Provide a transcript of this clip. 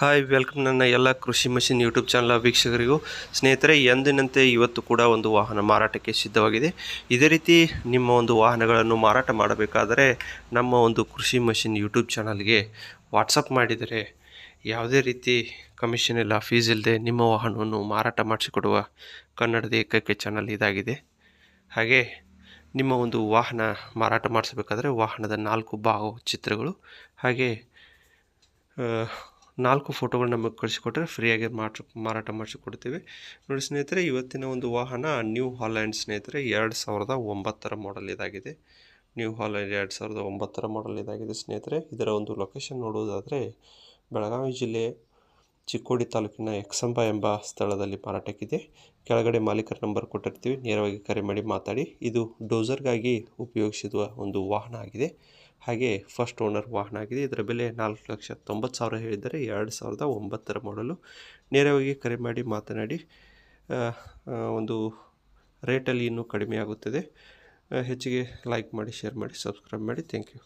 Hi welcome ನನ್ನ ಎಲ್ಲ ಕೃಷಿ ಮಷಿನ್ ಯೂಟ್ಯೂಬ್ ಚಾನಲ್ ವೀಕ್ಷಕರಿಗೂ. ಸ್ನೇಹಿತರೆ, ಎಂದಿನಂತೆ ಇವತ್ತು ಕೂಡ ಒಂದು ವಾಹನ ಮಾರಾಟಕ್ಕೆ ಸಿದ್ಧವಾಗಿದೆ. ಇದೇ ರೀತಿ ನಿಮ್ಮ ಒಂದು ವಾಹನಗಳನ್ನು ಮಾರಾಟ ಮಾಡಬೇಕಾದರೆ ನಮ್ಮ ಒಂದು ಕೃಷಿ ಮಷಿನ್ ಯೂಟ್ಯೂಬ್ ಚಾನಲ್ಗೆ ವಾಟ್ಸಪ್ ಮಾಡಿದರೆ ಯಾವುದೇ ರೀತಿ ಕಮಿಷನ್ ಇಲ್ಲ ಫೀಸ್ ಇಲ್ಲದೆ ನಿಮ್ಮ ವಾಹನವನ್ನು ಮಾರಾಟ ಮಾಡಿಸಿಕೊಡುವ ಕನ್ನಡದ ಏಕೈಕ ಚಾನಲ್ ಇದಾಗಿದೆ. ಹಾಗೆ ನಿಮ್ಮ ಒಂದು ವಾಹನ ಮಾರಾಟ ಮಾಡಿಸಬೇಕಾದರೆ ವಾಹನದ ನಾಲ್ಕು ಭಾವ ಚಿತ್ರಗಳು. ಹಾಗೆ ನಾಲ್ಕು ಫೋಟೋಗಳು ನಮಗೆ ಕಳಿಸಿಕೊಟ್ರೆ ಫ್ರೀಯಾಗಿ ಮಾಡಿ ಮಾರಾಟ ಮಾಡಿಸಿಕೊಡ್ತೀವಿ. ನೋಡಿ ಸ್ನೇಹಿತರೆ, ಇವತ್ತಿನ ಒಂದು ವಾಹನ ನ್ಯೂ ಹಾಲ್ಯಾಂಡ್ ಸ್ನೇಹಿತರೆ, ಎರಡು ಸಾವಿರದ ಒಂಬತ್ತರ ಮಾಡೆಲ್ ಇದಾಗಿದೆ. ನ್ಯೂ ಹಾಲ್ಯಾಂಡ್ ಎರಡು ಸಾವಿರದ ಒಂಬತ್ತರ ಮಾಡೆಲ್ ಇದಾಗಿದೆ ಸ್ನೇಹಿತರೆ. ಇದರ ಒಂದು ಲೊಕೇಶನ್ ನೋಡುವುದಾದರೆ ಬೆಳಗಾವಿ ಜಿಲ್ಲೆ ಚಿಕ್ಕೋಡಿ ತಾಲೂಕಿನ ಎಕ್ಸಂಬ ಎಂಬ ಸ್ಥಳದಲ್ಲಿ ಮಾರಾಟಕ್ಕಿದೆ. ಕೆಳಗಡೆ ಮಾಲೀಕರ ನಂಬರ್ ಕೊಟ್ಟಿರ್ತೀವಿ. ನೇರವಾಗಿ ಕರೆ ಮಾಡಿ ಮಾತಾಡಿ. ಇದು ಡೋಸರ್ಗಾಗಿ ಉಪಯೋಗಿಸಿದ ಒಂದು ವಾಹನ ಆಗಿದೆ. ಹಾಗೆ ಫಸ್ಟ್ ಓನರ್ ವಾಹನ ಆಗಿದೆ. ಇದರ ಬೆಲೆ ನಾಲ್ಕು ಲಕ್ಷ ತೊಂಬತ್ತು ಸಾವಿರ ಹೇಳಿದರೆ ಎರಡು ಸಾವಿರದ ಒಂಬತ್ತರ ಮಾಡಲು ನೇರವಾಗಿ ಕರೆ ಮಾಡಿ ಮಾತನಾಡಿ ಒಂದು ರೇಟಲ್ಲಿ ಇನ್ನೂ ಕಡಿಮೆ ಆಗುತ್ತದೆ ಹೆಚ್ಚಿಗೆ ಲೈಕ್ ಮಾಡಿ, ಶೇರ್ ಮಾಡಿ, ಸಬ್ಸ್ಕ್ರೈಬ್ ಮಾಡಿ. Thank you.